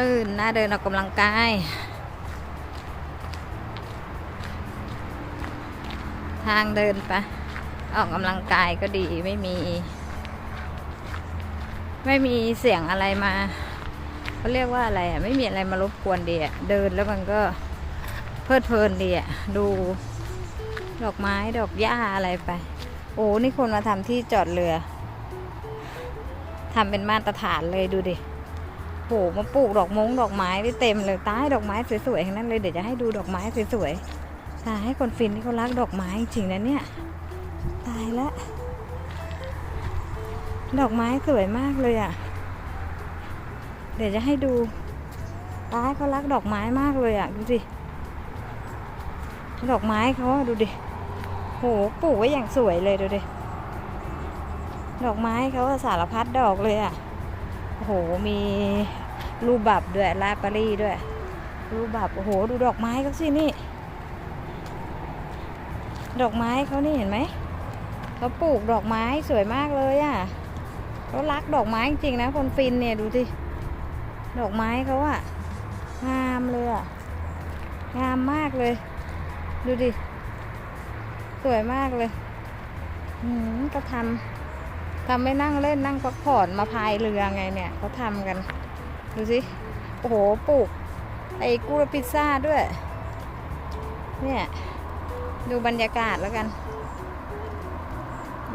ลื่นน่าเดินออกกำลังกายทางเดินไปออกกำลังกายก็ดีไม่มี ไม่มีเสียงอะไรมาเขาเรียกว่าอะไรอะไม่มีอะไรมารบกวนดีอะเดินแล้วมันก็เพลิดเพลินดีอะดูดอกไม้ดอกหญ้าอะไรไป โอ้นี่คนมาทำที่จอดเรือทำเป็นมาตรฐานเลยดูดิ โหมาปลูกดอกมงดอกไม้ได้เต็มเลยตายดอกไม้สวยๆทั้งนั้นเลยเดี๋ยวจะให้ดูดอกไม้สวยๆตายให้คนฟินที่เขารักดอกไม้จริงๆนะเนี่ยตายละดอกไม้สวยมากเลยอะ เดี๋ยวจะให้ดูตายเขารักดอกไม้มากเลยอะดูสิดอกไม้เขาดูดิโหปลูกไว้อย่างสวยเลยดูดิดอกไม้เขาสารพัดดอกเลยอะ โอ้โห มีรูปบับด้วยลาปารีด้วย รูปบับ โอ้โห ดูดอกไม้เขาสินี่ ดอกไม้เขานี่เห็นไหม เขาปลูกดอกไม้สวยมากเลยอะเขารักดอกไม้จริงๆนะ คนฟินเนี่ยดูสิ ดอกไม้เขาอะงามเลยอะงามมากเลย ดูดิ สวยมากเลยหืมก็ทำ ทำไม่นั่งเล่นนั่งพักผ่อนมาพายเรือไงเนี่ยเขาทำกัน ดูสิ โอ้โหปลูก ไอ้กูรพิซซ่าด้วย เนี่ย ดูบรรยากาศแล้วกัน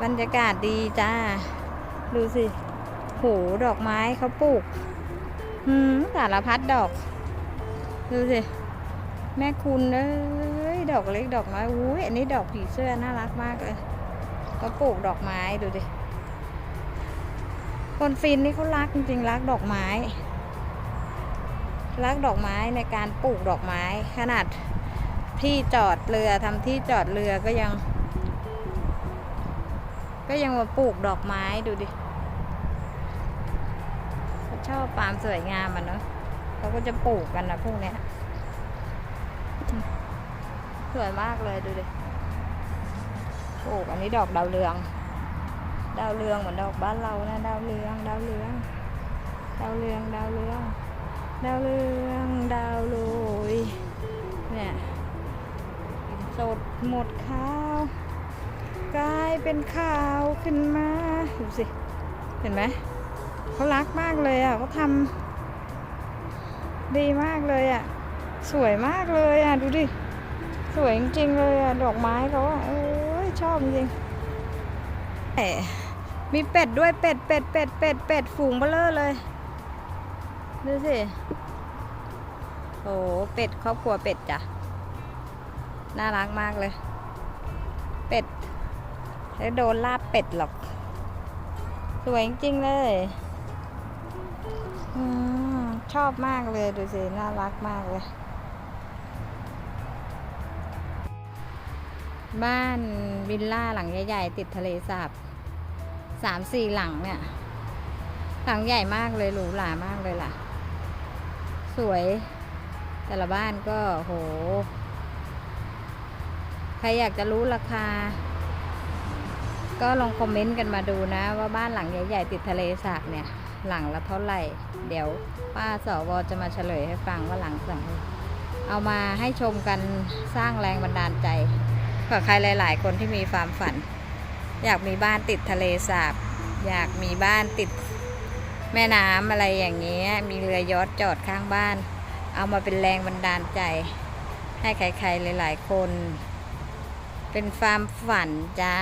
บรรยากาศดีจ้า ดูสิโหดอกไม้เขาปลูกหืมสารพัดดอก ดูสิ แม่คุณเอ้ยดอกเล็กดอกน้อยอุ้ยอันนี้ดอกผีเสื้อน่ารักมากเลยเขาปลูกดอกไม้ดูดิ คนฟินนี่เขารักจริงๆรักดอกไม้ รักดอกไม้ในการปลูกดอกไม้ ขนาดที่จอดเรือทำที่จอดเรือก็ยัง ก็ยังมาปลูกดอกไม้ดูดิเขาชอบความสวยงามมันเนาะเขาก็จะปลูกกันนะพวกเนี้ยสวยมากเลยดูดิปลูกอันนี้ดอกดาวเรือง ดาวเรืองเหมือนดอกบ้านเรานะดาวเรืองดาวเรืองดาวเรืองดาวเรืองดาวเรืองดาวโรยเนี่ยสดหมดข้าวกลายเป็นข่าวขึ้นมาดูสิเห็นไหมเขารักมากเลยอะเขาทำดีมากเลยอะ สวยมากเลยอะ ดูดิ สวยจริงๆเลยอะ ดอกไม้เขาอะโอ้ย ชอบจริงแห มีเป็ดด้วยเป็ดเป็ดเป็ดเป็ดเป็ดฝูงเบลเลอร์เลย ดูสิ โอ้เป็ดครอบครัวเป็ดจ้ะ น่ารักมากเลย เป็ดแล้โดนลาบเป็ดหรอก สวยจริงเลยอชอบมากเลยดูสิ น่ารักมากเลย บ้านวิลล่าหลังใหญ่ๆติดทะเลสาบ สามสี่หลังเนี่ย หลังใหญ่มากเลยหรูหรามากเลยล่ะ สวยแต่ละบ้านก็โห ใครอยากจะรู้ราคา ก็ลองคอมเมนต์กันมาดูนะ ว่าบ้านหลังใหญ่ๆติดทะเลสาบเนี่ย หลังละเท่าไหร่ เดี๋ยวป้าสวจะมาเฉลยให้ฟังว่าหลังสั่งเอามาให้ชมกันสร้างแรงบันดาลใจเผื่อใครหลาย ๆ คนที่มีความฝัน อยากมีบ้านติดทะเลสาบ อยากมีบ้านติดแม่น้ำอะไรอย่างเงี้ย มีเรือยอทจอดข้างบ้าน เอามาเป็นแรงบันดาลใจ ให้ใครๆหลายๆคน เป็นความฝันจ้า